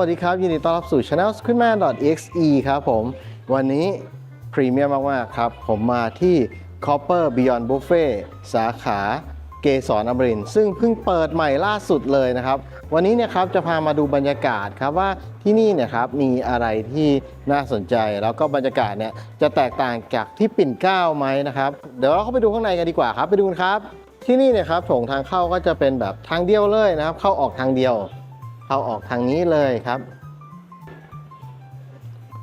สวัสดีครับ ยินดีต้อนรับสู่ channel squidman.exe ครับผม วันนี้พรีเมียมมาก ๆ ครับ ผมมาที่ Copper Beyond Buffet สาขาเกสรอมรินทซึ่งเพิ่งเปิดใหม่ล่าสุดเลยนะครับ วันนี้เนี่ยครับจะพามาดูบรรยากาศครับว่าที่นี่เนี่ยครับมีอะไรที่น่าสนใจแล้วก็บรรยากาศเนี่ยจะแตกต่างจากที่ปิ่นเกล้าไหมนะครับ เดี๋ยวเราเข้าไปดูข้างในกันดีกว่าครับไปดูกันครับ ที่นี่เนี่ยครับโถงทางเข้าก็จะเป็นแบบทางเดียวเลยนะครับ เข้าออกทางเดียว เข้าออกทางนี้เลยครับ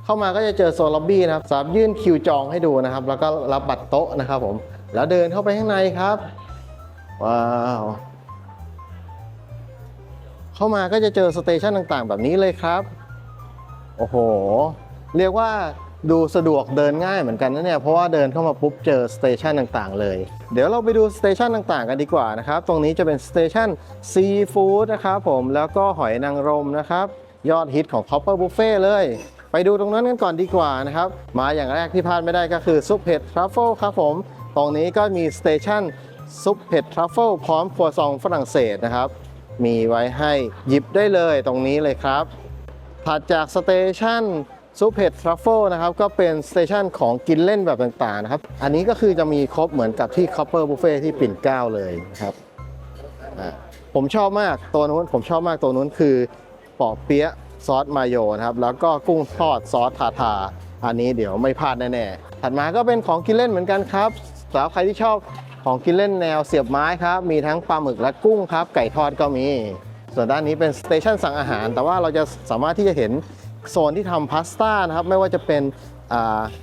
เข้ามาก็จะเจอโซนล็อบบี้นะครับสามารถยื่นคิวจองให้ดูนะครับ แล้วก็รับบัตรโต๊ะนะครับผม แล้วเดินเข้าไปข้างในครับ ว้าวเข้ามาก็จะเจอสเตชันต่างๆ แบบนี้เลยครับ โอ้โห เรียกว่า ดูสะดวกเดินง่ายเหมือนกันนะเนี่ยเพราะว่าเดินเข้ามาปุ๊บเจอสเตชันต่างๆ เลย เดี๋ยวเราไปดูสเตชันต่างๆ กันดีกว่านะครับ ตรงนี้จะเป็นสเตชันซีฟู้ดนะครับผมแล้วก็หอยนางรมนะครับยอดฮิตของ Copper Buffet เลย ไปดูตรงนั้นกันก่อนดีกว่านะครับ มาอย่างแรกที่พลาดไม่ได้ก็คือซุปเห็ดทรัฟเฟิลครับผม ตรงนี้ก็มีสเตชันซุปเห็ดทรัฟเฟิลพร้อมครัวซองฝรั่งเศสนะครับ มีไว้ให้หยิบได้เลยตรงนี้เลยครับ ถัดจากสเตชัน ซุปเห็ดทรัฟเฟิลนะครับก็เป็นสเตชันของกินเล่นแบบต่างๆนะครับ อันนี้ก็คือจะมีครบเหมือนกับที่ Copper Buffet ที่ปิ่นเกล้าเลยครับผมชอบมากตัวนู้นผมชอบมากตัวนู้นคือปอเปี๊ยะซอสมาโยนะครับแล้วก็กุ้งทอดซอสทาทา อันนี้เดี๋ยวไม่พลาดแน่ๆถัดมาก็เป็นของกินเล่นเหมือนกันครับสำหรับใครที่ชอบของกินเล่นแนวเสียบไม้ครับ มีทั้งปลาหมึกและกุ้งครับ ไก่ทอดก็มี ส่วนด้านนี้เป็นสเตชันสั่งอาหาร แต่ว่าเราจะสามารถที่จะเห็น โซนที่ทำพาสต้านะครับไม่ว่าจะเป็น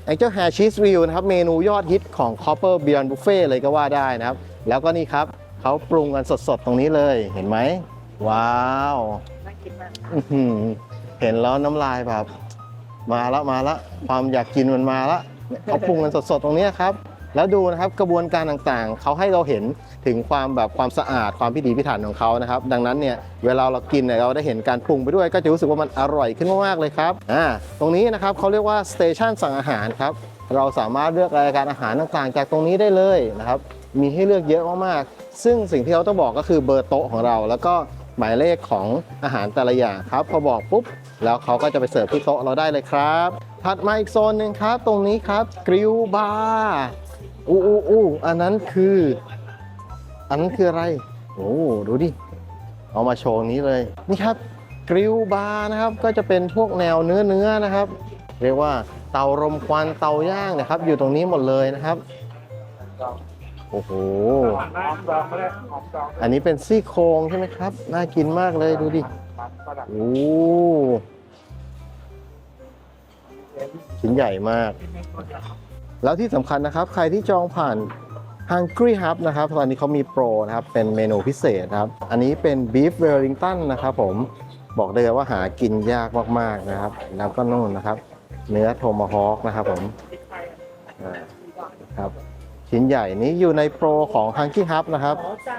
แองเจิลแฮร์ชีสวิวนะครับเมนูยอดฮิตของ Copper Beyond Buffet เลยก็ว่าได้นะครับ แล้วก็นี่ครับเขาปรุงกันสดๆ ตรงนี้เลยเห็นไหม ว้าวเห็นแล้วน้ำลายแบบ มาละมาละความอยากกินมันมาละเนี่ยเขาปรุงกันสดๆ ตรงนี้ครับ แล้วดูนะครับกระบวนการต่างๆ เขาให้เราเห็น ถึงความแบบความสะอาดความพิถีพิถันของเขานะครับ ดังนั้นเนี่ยเวลาเรากินเนี่ยเราได้เห็นการปรุงไปด้วย ก็จะรู้สึกว่ามันอร่อยขึ้นมากๆเลยครับอ่าตรงนี้นะครับเขาเรียกว่าสเตชันสั่งอาหารครับเราสามารถเลือกรายการอาหารต่างๆ จากตรงนี้ได้เลยนะครับมีให้เลือกเยอะมากๆ ซึ่งสิ่งที่เขาต้องบอกก็คือเบอร์โต๊ะของเรา แล้วก็หมายเลขของอาหารแต่ละอย่างครับ พอบอกปุ๊บ แล้วเขาก็จะไปเสิร์ฟที่โต๊ะเราได้เลยครับ ถัดมาอีกโซนหนึ่งครับ ตรงนี้ครับกริลบาร์อู้อู้อู้อันนั้นคือ อันนั้นคืออะไร โอ้ดูดิ เอามาโชว์นี้เลย นี่ครับกริลบาร์นะครับ ก็จะเป็นพวกแนวเนื้อเนื้อนะครับ เรียกว่าเตารมควันเตาย่างนะครับ อยู่ตรงนี้หมดเลยนะครับ โอ้โห อันนี้เป็นซี่โครงใช่ไหมครับ น่ากินมากเลยดูดิ โอ้ชิ้นใหญ่มาก แล้วที่สำคัญนะครับ ใครที่จองผ่าน Hungry Hub นะครับ ตอนนี้เขามีโปรนะครับ เป็นเมนูพิเศษนะครับ อันนี้เป็น Beef Wellington นะครับผม บอกได้เลยว่าหากินยากมากๆนะครับ แล้วก็นู่นนะครับ เนื้อโทมาฮอกนะครับผมอ่าครับชิ้นใหญ่นี้อยู่ในโปรของ Hungry Hub นะครับ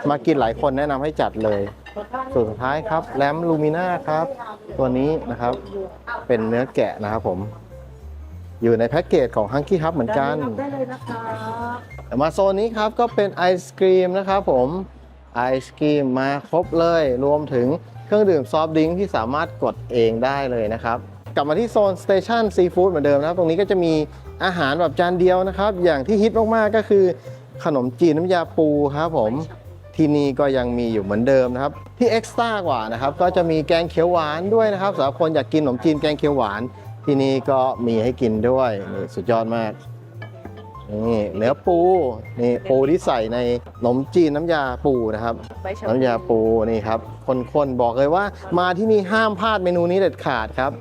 มากินหลายคนแนะนำให้จัดเลยส่วนสุดท้ายครับแรมลูมิน่าครับ ตัวนี้นะครับ เป็นเนื้อแกะนะครับผม อยู่ในแพ็กเกจของ Hunky Hub เหมือนกัน ได้เลยนะคะมาโซนนี้ครับก็เป็นไอศครีมนะครับผมไอศครีมมาครบเลย รวมถึงเครื่องดื่มซอฟต์ดริงก์ที่สามารถกดเองได้เลยนะครับ กลับมาที่โซนสเตชันซีฟู้ดเหมือนเดิมนะครับ ตรงนี้ก็จะมีอาหารแบบจานเดียวนะครับ อย่างที่ฮิตมาก ๆ ก็คือขนมจีนน้ำยาปูครับผมที่นี่ก็ยังมีอยู่เหมือนเดิมนะครับ ที่เอ็กซ์ต้ากว่านะครับ ก็จะมีแกงเขียวหวานด้วยนะครับสำหรับคนอยากกินขนมจีนแกงเขียวหวาน ที่นี่ก็มีให้กินด้วยนี่สุดยอดมากนี่เนื้อปูนี่ปูที่ใส่ในขนมจีนน้ำยาปูนะครับ ใบชะน้ำยาปูนี่ครับคนๆบอกเลยว่า มาที่นี่ห้ามพลาดเมนูนี้เด็ดขาดครับ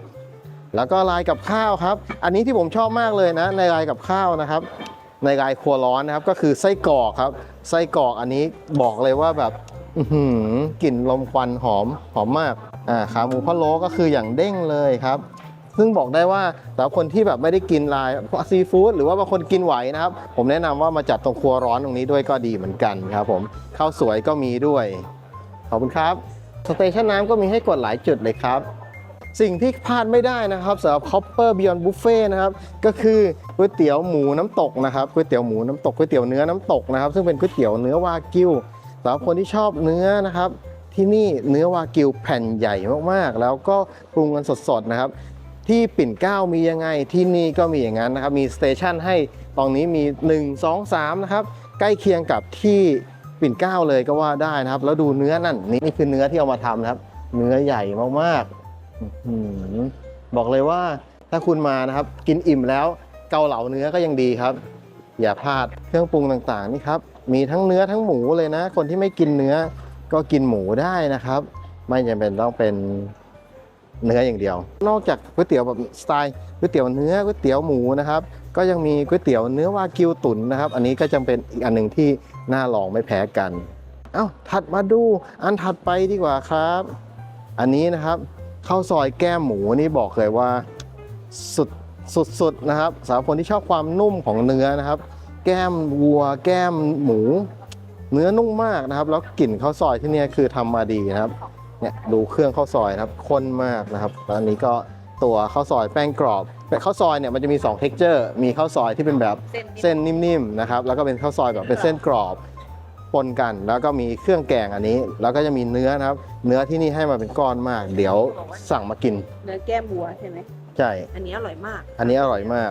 แล้วก็ลายกับข้าวครับ อันนี้ที่ผมชอบมากเลยนะ ในลายกับข้าวนะครับ ในลายครัวร้อนนะครับ ก็คือไส้กรอกครับ ไส้กรอกอันนี้บอกเลยว่าแบบอื้อหือกลิ่นลมควันหอมหอมมากอ่าขาหมูพะโล้ก็คืออย่างเด้งเลยครับ ซึ่งบอกได้ว่าสำหรับคนที่แบบไม่ได้กินลายพวกซีฟู้ดหรือว่าบางคนกินไหวนะครับ ผมแนะนำว่ามาจัดตรงครัวร้อนตรงนี้ด้วยก็ดีเหมือนกันครับผมข้าวสวยก็มีด้วย ขอบคุณครับสเตชันน้ำก็มีให้กดหลายจุดเลยครับสิ่งที่พลาดไม่ได้นะครับสำหรับ Copper Beyond Buffet นะครับก็คือก๋วยเตี๋ยวหมูน้ำตกนะครับก๋วยเตี๋ยวหมูน้ำตกก๋วยเตี๋ยวเนื้อน้ำตกนะครับซึ่งเป็นก๋วยเตี๋ยวเนื้อวากิวสำหรับคนที่ชอบเนื้อนะครับ ที่นี่เนื้อวากิวแผ่นใหญ่มากๆ แล้วก็ปรุงกันสดๆนะครับ ที่ปิ่นเกล้ามียังไงที่นี่ก็มีอย่างนั้นนะครับมีสเตชันให้ตรงนี้มี 1 2 3นะครับใกล้เคียงกับที่ปิ่นเกล้าเลยก็ว่าได้นะครับ แล้วดูเนื้อนั่นนี่นี่คือเนื้อที่เอามาทำนะครับ เนื้อใหญ่มากๆอบอกเลยว่าถ้าคุณมานะครับ กินอิ่มแล้วเกาเหลาเนื้อก็ยังดีครับ อย่าพลาดเครื่องปรุงต่างๆนี่ครับมีทั้งเนื้อทั้งหมูเลยนะ คนที่ไม่กินเนื้อก็กินหมูได้นะครับ ไม่จำเป็นต้องเป็น เนื้ออย่างเดียว นอกจากก๋วยเตี๋ยวแบบสไตล์ก๋วยเตี๋ยวเนื้อก๋วยเตี๋ยวหมูนะครับ ก็ยังมีก๋วยเตี๋ยวเนื้อวากิวตุ๋นนะครับ อันนี้ก็จำเป็นอีกอันหนึ่งที่น่าลองไม่แพ้กันเอ้าถัดมาดูอันถัดไปดีกว่าครับ อันนี้นะครับข้าวซอยแก้มหมูนี่บอกเลยว่าสุดสุดๆนะครับสำหรับคนที่ชอบความนุ่มของเนื้อนะครับ แก้มวัว แก้มหมู เนื้อนุ่มมากนะครับ แล้วกลิ่นข้าวซอยที่นี่คือทำมาดีนะครับ เนี่ยดูเครื่องข้าวซอยนะครับข้นมากนะครับแล้วอันนี้ก็ตัวข้าวซอยแป้งกรอบแต่ข้าวซอยเนี่ยมันจะมี2 t e x t อร์มีข้าวซอยที่เป็นแบบเส้นเส้นนิ่มๆนะครับแล้วก็เป็นข้าวซอยแบบเป็นเส้นกรอบปนกัน แล้วก็มีเครื่องแกงอันนี้ แล้วก็จะมีเนื้อนะครับ เนื้อที่นี่ให้มาเป็นก้อนมาก เดี๋ยวสั่งมากิน เนื้อแก้มวัวใช่ไหมใช่ อันนี้อร่อยมาก อันนี้อร่อยมาก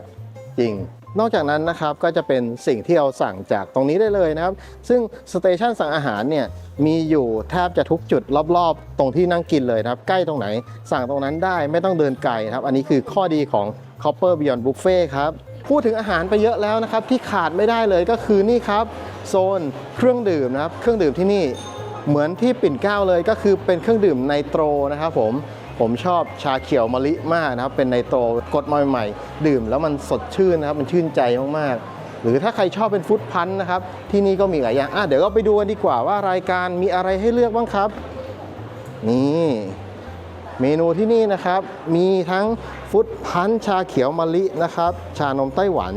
จริง นอกจากนั้นนะครับก็จะเป็นสิ่งที่เราสั่งจากตรงนี้ได้เลยนะครับ ซึ่งสเตชันสั่งอาหารเนี่ยมีอยู่แทบจะทุกจุดรอบๆ ตรงที่นั่งกินเลยนะครับ ใกล้ตรงไหนสั่งตรงนั้นได้ไม่ต้องเดินไกลครับ อันนี้คือข้อดีของ Copper Beyond Buffet ครับพูดถึงอาหารไปเยอะแล้วนะครับที่ขาดไม่ได้เลยก็คือนี่ครับ โซนเครื่องดื่มนะครับ เครื่องดื่มที่นี่เหมือนที่ปิ่นเกล้าเลยก็คือเป็นเครื่องดื่มไนโตรนะครับผม ผมชอบชาเขียวมะลิมากนะครับ เป็นไนโตรกดมาใหม่ๆดื่มแล้วมันสดชื่นนะครับ มันชื่นใจมากๆ หรือถ้าใครชอบเป็นฟุตพันธ์นะครับ ที่นี่ก็มีหลายอย่างอะเดี๋ยวก็ไปดูกันดีกว่าว่ารายการมีอะไรให้เลือกบ้างครับ นี่เมนูที่นี่นะครับ มีทั้งฟุตพันธ์ชาเขียวมะลินะครับ ชานมไต้หวัน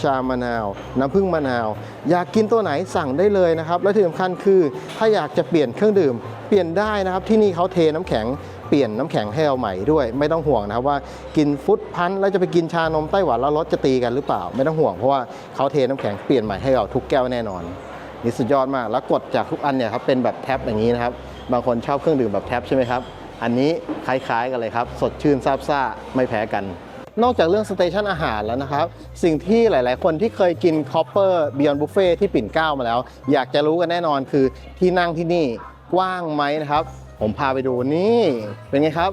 ชามะนาว น้ำผึ้งมะนาว อยากกินตัวไหนสั่งได้เลยนะครับ และที่สำคัญคือถ้าอยากจะเปลี่ยนเครื่องดื่ม เปลี่ยนได้นะครับที่นี่เขาเทน้ำแข็ง เปลี่ยนน้ำแข็งให้เราใหม่ด้วย ไม่ต้องห่วงนะครับว่ากินฟุตพันธ์แล้วจะไปกินชานมไต้หวันแล้วรสจะตีกันหรือเปล่า ไม่ต้องห่วงเพราะว่าเขาเทน้ำแข็งเปลี่ยนใหม่ให้เราทุกแก้วแน่นอนนี่สุดยอดมาก แล้วกดจากทุกอันเนี่ยครับเป็นแบบแท็บอย่างนี้นะครับ บางคนชอบเครื่องดื่มแบบแท็บใช่ไหมครับ อันนี้คล้ายๆกันเลยครับ สดชื่นซาบซ่าไม่แพ้กัน นอกจากเรื่องสเตชันอาหารแล้วนะครับ สิ่งที่หลายๆ คนที่เคยกินคอปเปอร์บิยอนบุฟเฟ่ที่ปิ่นเกล้ามาแล้ว อยากจะรู้กันแน่นอนคือที่นั่งที่นี่กว้างไหมนะครับ ผมพาไปดูนี่เป็นไงครับ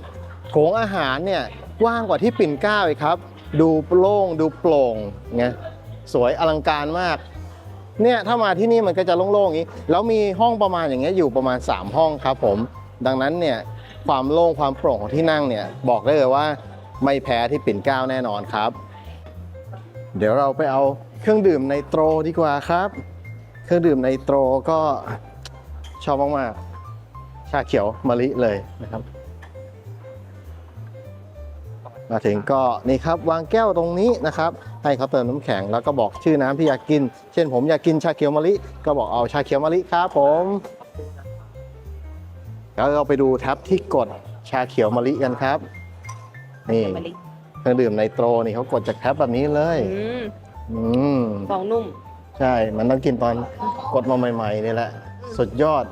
โถงอาหารเนี่ยกว้างกว่าที่ปิ่นเกล้าอีกครับ ดูโล่งดูโปร่งไงสวยอลังการมากเนี่ยถ้ามาที่นี่มันก็จะโล่งๆอย่างนี้แล้วมีห้องประมาณอย่างเงี้ยอยู่ประมาณ 3 ห้องครับผมดังนั้นเนี่ยความโล่งความโปร่งของที่นั่งเนี่ยบอกได้เลยว่าไม่แพ้ที่ปิ่นเกล้าแน่นอนครับ เดี๋ยวเราไปเอาเครื่องดื่มไนโตรดีกว่าครับ เครื่องดื่มไนโตรก็ชอบมากๆาเขียวมะลิเลยนะครับ มาถึงก็นี่ครับวางแก้วตรงนี้นะครับ ให้เขาเติมน้ำแข็งแล้วก็บอกชื่อน้ำที่อยากกิน เช่นผมอยากกินชาเขียวมะลิ ก็บอกเอาชาเขียวมะลิครับผมแล้วเราไปดูแท็บที่กดชาเขียวมะลิกันครับนี่มะลิเครื่องดื่มไนโตรนี่เขากดจากแท็บแบบนี้เลยอืมอืมฟองนุ่ม ใช่มันต้องกินตอนกดมาใหม่ๆนี่แหละ สุดยอด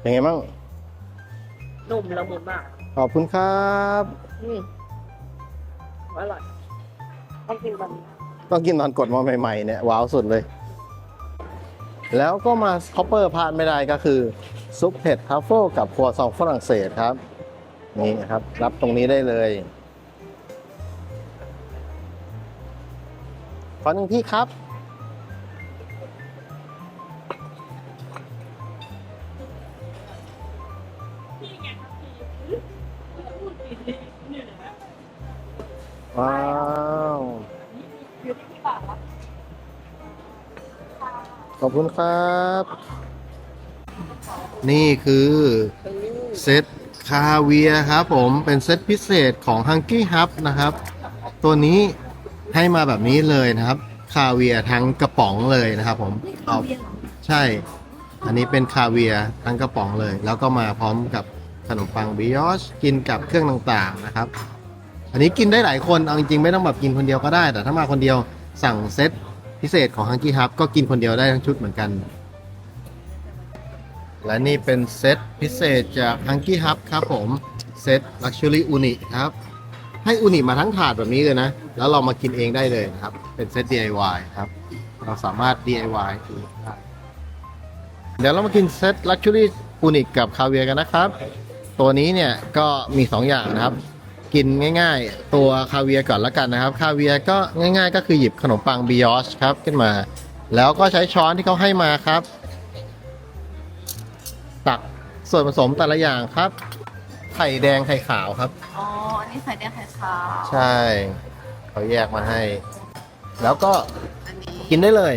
เป็นไงบ้างนุ่มละมุนมาก ขอบคุณครับอืมอร่อยต้องกินแบบนี้ต้องกินตอนกดมาใหม่ๆเนี่ยว้าวสุดเลย แล้วก็มาคอปเปอร์พลาดไม่ได้ก็คือ ซุปเห็ดทัฟเฟิลกับครัวซองฝรั่งเศสครับ นี่ครับ รับตรงนี้ได้เลยขอหนึ่งที่ครับ ว้าวขอบคุณครับ นี่คือเซตคาเวียครับผมเป็นเซตพิเศษของ h u n k y Hub นะครับ ตัวนี้ให้มาแบบนี้เลยนะครับ คาเวียทั้งกระป๋องเลยนะครับผมเอาใช่ อันนี้เป็นคาเวียทั้งกระป๋องเลย แล้วก็มาพร้อมกับขนมปังบิยอชกินกับเครื่องต่างๆนะครับ อันนี้กินได้หลายคน เอาจริงๆไม่ต้องแบบกินคนเดียวก็ได้ แต่ถ้ามาคนเดียวสั่งเซตพิเศษของ h u n k y Hub ก็กินคนเดียวได้ทั้งชุดเหมือนกัน และนี่เป็นเซตพิเศษจาก h u n k y Hub ครับผม เซต Luxury Uni ครับ ให้อุนิมาทั้งถาดแบบนี้เลยนะ แล้วเรามากินเองได้เลยนะครับ เป็นเซต DIY ครับ เราสามารถ DIY ได้เดี๋ยวเรามากินเซต Luxury Uni กับคาเวียร์กันนะครับ ตัวนี้เนี่ยก็มี 2 อย่างนะครับ กินง่าย ๆ ตัวคาเวียร์ก่อนละกันนะครับ คาเวียร์ก็ง่าย ๆ ก็คือหยิบขนมปังบิยอชครับขึ้นมา แล้วก็ใช้ช้อนที่เขาให้มาครับ ตักส่วนผสมแต่ละอย่างครับ ไข่แดงไข่ขาวครับ อ๋อ อันนี้ไข่แดงไข่ขาวใช่ เขาแยกมาให้ แล้วก็อันนี้กินได้เลย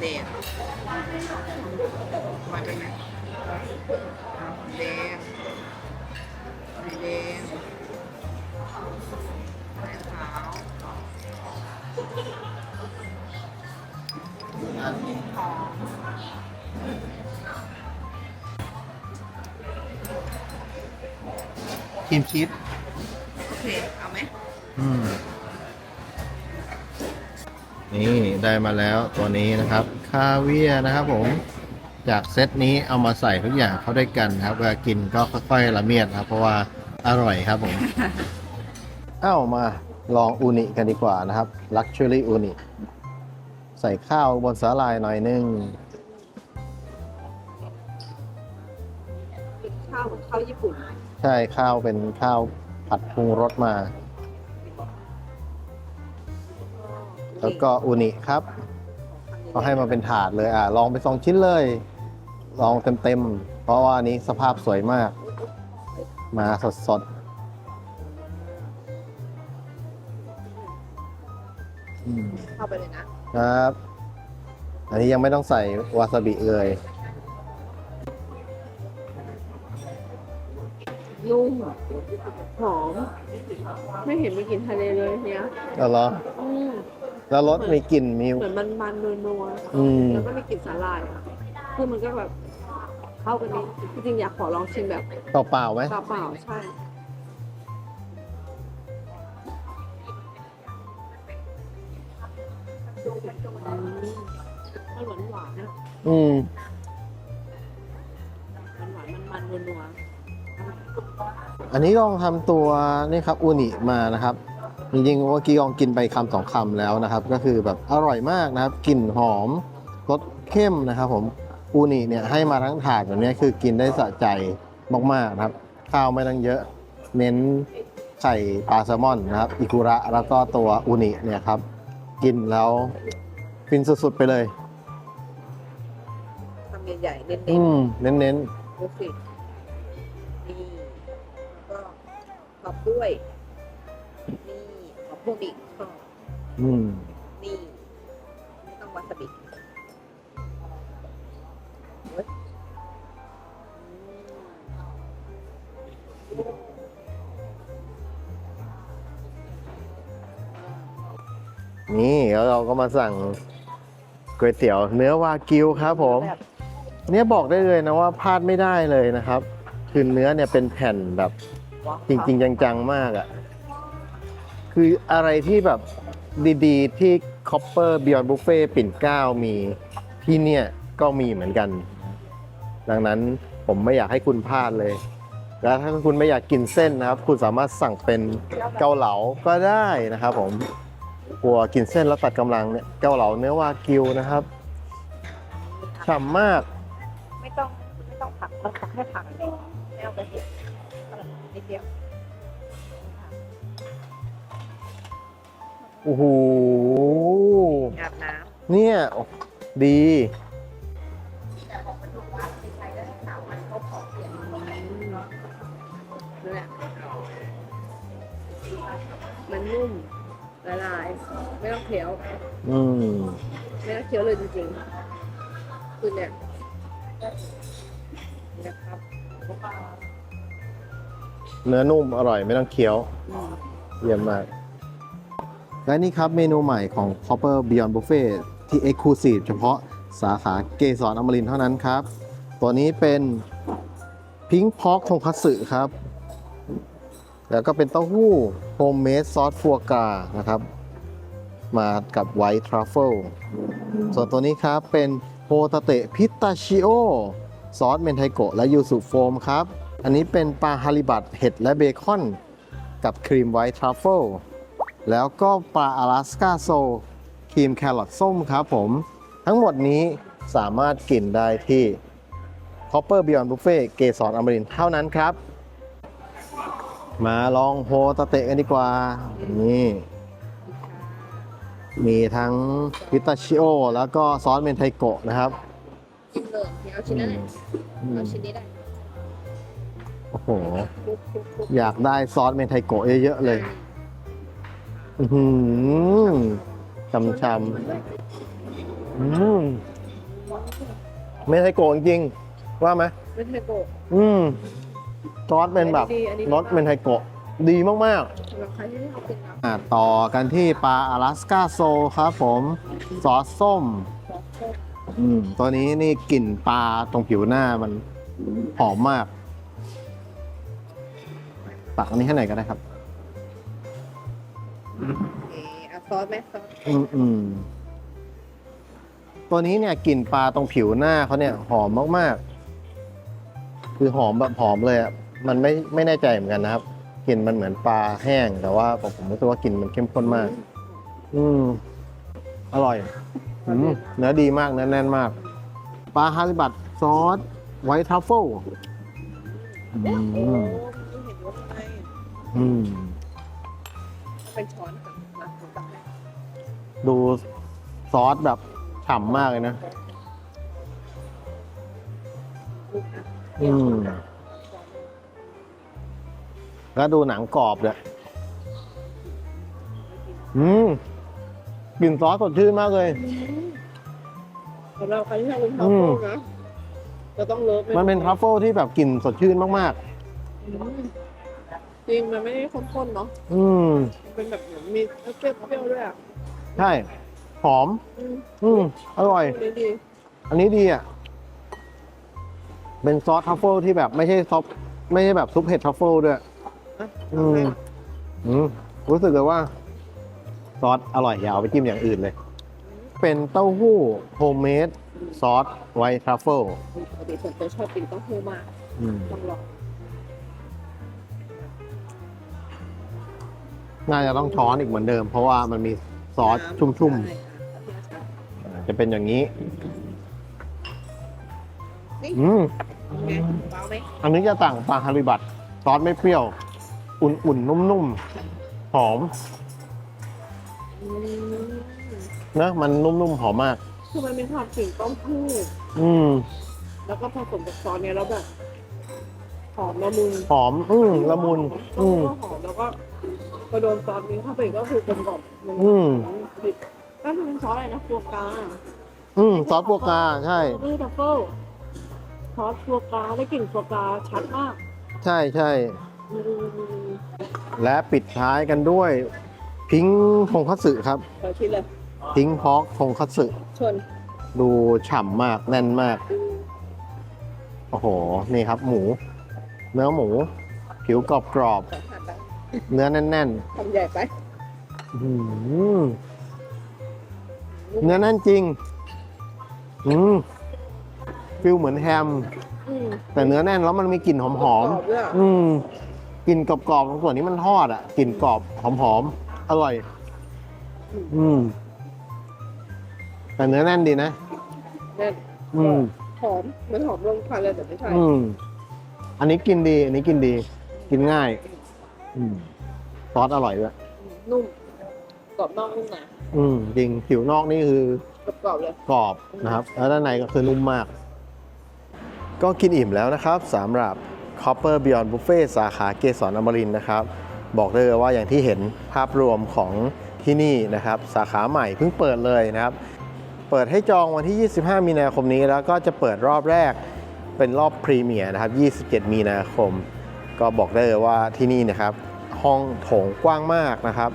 ใช่หอมแดงไว้ไปไหมอ่าหอมแดงหอมแดงไข่ขาวหอมครีมชีสโอเค เอาไหมอืม นี่ได้มาแล้วตัวนี้นะครับ คาเวียร์นะครับผม จากเซตนี้เอามาใส่ทุกอย่างเข้าด้วยกันครับเวลากินก็ค่อยๆละเมียดครับ เพราะว่าอร่อยครับผม เอ้ามาลองอูนิกันดีกว่านะครับ Luxury อูนิใส่ข้าวบนสาลายหน่อยนึงเป็นข้าวเหมือนข้าวญี่ปุ่น ใช่ข้าวเป็นข้าวผัดปรุงรสมา แล้วก็อูนิครับเขาให้มาเป็นถาดเลยอะลองไปสองชิ้นเลย ลองเต็มๆ เพราะว่าอันนี้สภาพสวยมาก มาสดๆอืมเข้าไปเลยนะครับ อันนี้ยังไม่ต้องใส่วาซาบิเลยนุ่มหอม ไม่เห็นมีกลิ่นทะเลเลยเนี่ยแล้วเหรออืม แล้วรสมีกลิ่นมี เหมือนมันมันๆนัวอืมๆแล้วก็มีกลิ่นสาหร่ายอะคือมันก็แบบเข้ากันดีจริงๆอยากขอลองชิมแบบเปล่าๆไหมเปล่าๆใช่ อืมมันหวานหวานๆนะอืม มันหวานมันมันๆนัวอันนี้ลองทำตัวนี่ครับอูนิมานะครับ จริงๆเมื่อกี้ลองกินไปคำสองคำแล้วนะครับ ก็คือแบบอร่อยมากนะครับกลิ่นหอมรสเข้มนะครับ ผมอูนิเนี่ยให้มาทั้งถาดแบบนี้คือกินได้สะใจมากๆนะครับ ข้าวไม่ต้องเยอะ เน้นไข่ปลาแซลมอนนะครับอิกุระแล้วก็ตัวอูนิเนี่ยครับ กินแล้วฟินสุดๆไปเลยทำใหญ่ๆเน้นอืมเน้นๆดูสินี่แล้วก็ขอบด้วยนี่ ขอบพวกอีกชอบๆอืมนี่ไม่ต้องวาซาบิเว้ยอืมนี่แล้วเราก็มาสั่งก๋วยเตี๋ยวเนื้อวากิวครับผมแบบเนี่ยบอกได้เลยนะว่าพลาดไม่ได้เลยนะครับ คือเนื้อเนี่ยเป็นแผ่นแบบว้าวจริง ๆ จังๆมากอะ่ะ คืออะไรที่แบบดีๆ ที่ Copper Beyond Buffet ปิ่นเกล้ามีที่เนี่ยก็มีเหมือนกัน ดังนั้นผมไม่อยากให้คุณพลาดเลย แล้วถ้าคุณไม่อยากกินเส้นนะครับ คุณสามารถสั่งเป็นเกาเหลาก็ได้นะครับผมกลัวกินเส้นแล้วตัดกำลังเนี่ยเกาเหลาเนื้อวากิวนะครับฉ่ำมาก ไม่ต้องไม่ต้องผักต้องผักให้ผักเลยไม่เอาไปนิดเดียว โอ้โหอาบน้เนี่ยดีำนั่นแหละมันนุ่มละลายไม่ต้องเคี้ยวอืมไม่ต้องเคี้ยวเลยจริงๆคือเนี่ยนะครับเนื้อนุ่มอร่อยไม่ต้องเคี้ยว อืมเยี่ยมมาก และนี่ครับเมนูใหม่ของ Copper Beyond Buffet ที่ Exclusive เฉพาะสาขาเกสรอมรินเท่านั้นครับ ตัวนี้เป็นพิงพอกทงคัตสึครับ แล้วก็เป็นเต้าหู้โฮมเมดซอสฟัวกรานะครับ มากับไวท์ทรัฟเฟิลส่วนตัวนี้ครับเป็นโฮตาเตะพิตาชิโอซอสเมนไทโกะและยูสุโฟมครับ อันนี้เป็นปลาฮาริบัตเห็ดและเบคอน กับครีมไวท์ทรัฟเฟิล แล้วก็ปลา阿拉สกาโซครีมแครอทส้มครับผม ทั้งหมดนี้สามารถกินได้ที่ Copper Beyond Buffet เกสรอมรินทร์เท่านั้นครับ มาลองโฮตาเตะกันดีกว่า นี่ มีทั้งพิตาชิโอ แล้วก็ซอสเมนไทโกะนะครับกินเลยเดี๋ยวเอาชิ้นนั้นแหละอืมเอาชิ้นนี้ได้โอ้โหคลุกคลุกคลุกอยากได้ซอสเมนไทโกะเยอะๆเลย อือหือชำชำอืมเมนไทโกะจริงๆว่าไหมไม่ใช่โกะ อืมซอสเป็นแบบดีอันนี้ดีรสเมนไทโกะ ดีมาก สำหรับใครที่ไม่เอาเป็นน้ๆอะต่อกันที่ปลา阿拉สกาโซครับผมซอสส้มำซอสส้ม อืมตัวนี้นี่กลิ่นปลาตรงผิวหน้ามันหอมมาก ตักอันนี้ให้หน่อยก็ได้ครับ โอเคเอาซอสไหมซอสอืมอืมตัวนี้เนี่ยกลิ่นปลาตรงผิวหน้าเขาเนี่ยหอมมากๆ คือหอมแบบหอมเลยอะมันไม่ไม่แน่ใจเหมือนกันนะครับกลิ่นมันเหมือนปลาแห้ง แต่ว่าผมรู้สึกว่ากลิ่นมันเข้มข้นมาก อืม อร่อยอืมเนื้อดีมากเนื้อแน่นมาก ปลาฮาริบัตซอสไวท์ทรัฟเฟิลอืโอ้โหมไม่เห็นว่าไงอืม เป็นช้อนค่ะมาผมตักให้ดูซอสแบบฉ่ำมากเลยนะคลุกนะอืม แล้วดูหนังกรอบเลยอืมกลิ่นซอสสดชื่นมากเลย สำหรับใครที่ชอบเป็นทรัฟเฟิลนะจะต้องเลิฟมันเป็นทรัฟเฟิลที่แบบกลิ่นสดชื่นมากอืม จริงมันไม่ได้ข้นๆเนาะๆอืม มันเป็นแบบเหมือนมีเปรี้ยวๆด้วยอะใช่ หอม อืมอืม อร่อย ดีดีอันนี้ดีอะ เป็นซอสทรัฟเฟิลที่แบบไม่ใช่ซอสไม่ใช่แบบซุปเห็ดทรัฟเฟิลด้วยอะอืม อืมรู้สึกเลยว่า ซอสอร่อยอย่าเอาไปจิ้มอย่างอื่นเลย เป็นเต้าหู้โฮมเมดซอสไวท์ทรัฟเฟิลปกติส่วนตัวชอบกินเต้าหู้มากอืม ต้องลอง น่าจะต้องช้อนอีกเหมือนเดิม เพราะว่ามันมีซอสชุ่มใช่ค่ะๆจะเป็นอย่างนี้ นี่อืมไงเบาไหมอันนี้จะต่างปลาฮาริบัตซอสไม่เปรี้ยว อุ่นๆ นุ่มๆ หอมอืมนะ มันนุ่มๆ หอมมาก คือมันมีความกลิ่นเต้มหู้อืม แล้วก็ผสมกับซอสเนี่ยแล้วแบบหอมละมุนหอม อืมละมุน อืม แล้วก็หอมแล้วก็ พอโดนซอสนี้เข้าไปอีกก็คือกลมกล่อมมันอืม ผิดก็คือเป็นซอสอะไรนะฟัวกราอืมซอสพวกกาใช่ นี่ดัฟเฟิลซอสฟัวกราได้กลิ่นฟัวกราชัดมากใช่ใช่ อืมและปิดท้ายกันด้วย พิงทงคัตสึครับเปิดชิ้นเลยพิงพอกทงคัตสึชนดูฉ่ำมากแน่นมาก โอ้โห นี่ครับหมู เนื้อหมู ผิวกรอบกรอบสัมผัสแบบๆ เนื้อแน่นทำใหญ่ไปๆอื้อหือเนื้อแน่นจริงอืมฟิลเหมือนแฮม อืมแต่เนื้อแน่นแล้วมันมีกลิ่นหอมกรอบด้วยอะๆอืมกลิ่นกรอบๆตรงส่วนนี้มันทอดอะกลิ่นกรอบหอมๆอร่อย อืม แต่เนื้อแน่นดีนะแน่นอืม หอมเหมันหอมลงควันเลยแต่ไม่ใช่อืม อันนี้กินดี อันนี้กินดี กินง่าย อืม ซอสอร่อยด้วยนุ่มกรอบนอกนุ่มในอืมจริงผิวนอกนี่คือกรอบๆเลย กรอบนะครับ แล้วด้านในก็คือนุ่มมาก ก็กินอิ่มแล้วนะครับสำหรับ Copper Beyond Buffet สาขาเกสรอมรินทร์นะครับ บอกได้เลยว่าอย่างที่เห็นภาพรวมของที่นี่นะครับ สาขาใหม่เพิ่งเปิดเลยนะครับ เปิดให้จองวันที่ 25 มีนาคมนี้ แล้วก็จะเปิดรอบแรกเป็นรอบพรีเมียร์นะครับ 27 มีนาคม ก็บอกได้เลยว่าที่นี่นะครับห้องโถงกว้างมากนะครับ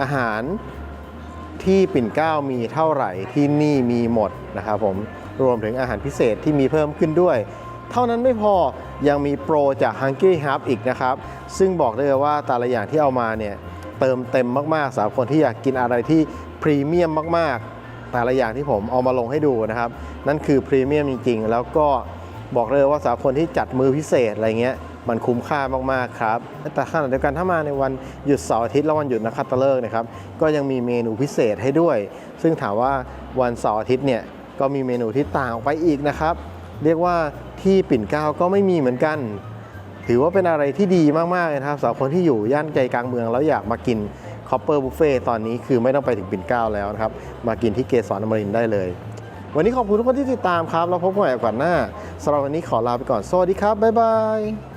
อาหารที่ปิ่นเก้ามีเท่าไหร่ที่นี่มีหมดนะครับผมรวมถึงอาหารพิเศษที่มีเพิ่มขึ้นด้วย เท่านั้นไม่พอยังมีโปรจาก Hungry Hub อีกนะครับ ซึ่งบอกได้เลยว่าแต่ละอย่างที่เอามาเนี่ยเติมเต็มมากๆสำหรับคนที่อยากกินอะไรที่พรีเมียมมากๆ แต่ละอย่างที่ผมเอามาลงให้ดูนะครับ นั่นคือพรีเมียมจริงๆ แล้วก็บอกเลยว่าสำหรับคนที่จัดมือพิเศษอะไรเงี้ย มันคุ้มค่ามากๆครับ แต่ขณะเดียวกันถ้ามาในวันหยุดเสาร์อาทิตย์และวันหยุดนักขัตฤกษ์นะครับ ก็ยังมีเมนูพิเศษให้ด้วย ซึ่งถามว่าวันเสาร์อาทิตย์เนี่ยก็มีเมนูที่ต่างออกไปอีกนะครับ เรียกว่าที่ปิ่นเกล้าก็ไม่มีเหมือนกัน ถือว่าเป็นอะไรที่ดีมากๆเลยนะครับสำหรับคนที่อยู่ย่านใจกลางเมืองแล้วอยากมากินคอปเปอร์บุฟเฟ่ตอนนี้คือไม่ต้องไปถึงปิ่นเกล้าแล้วนะครับ มากินที่เกสรอมรินได้เลย วันนี้ขอบคุณทุกคนที่ติดตามครับแล้วพบกันใหม่โอกาสหน้าสำหรับวันนี้ขอลาไปก่อน สวัสดีครับ บ๊ายบาย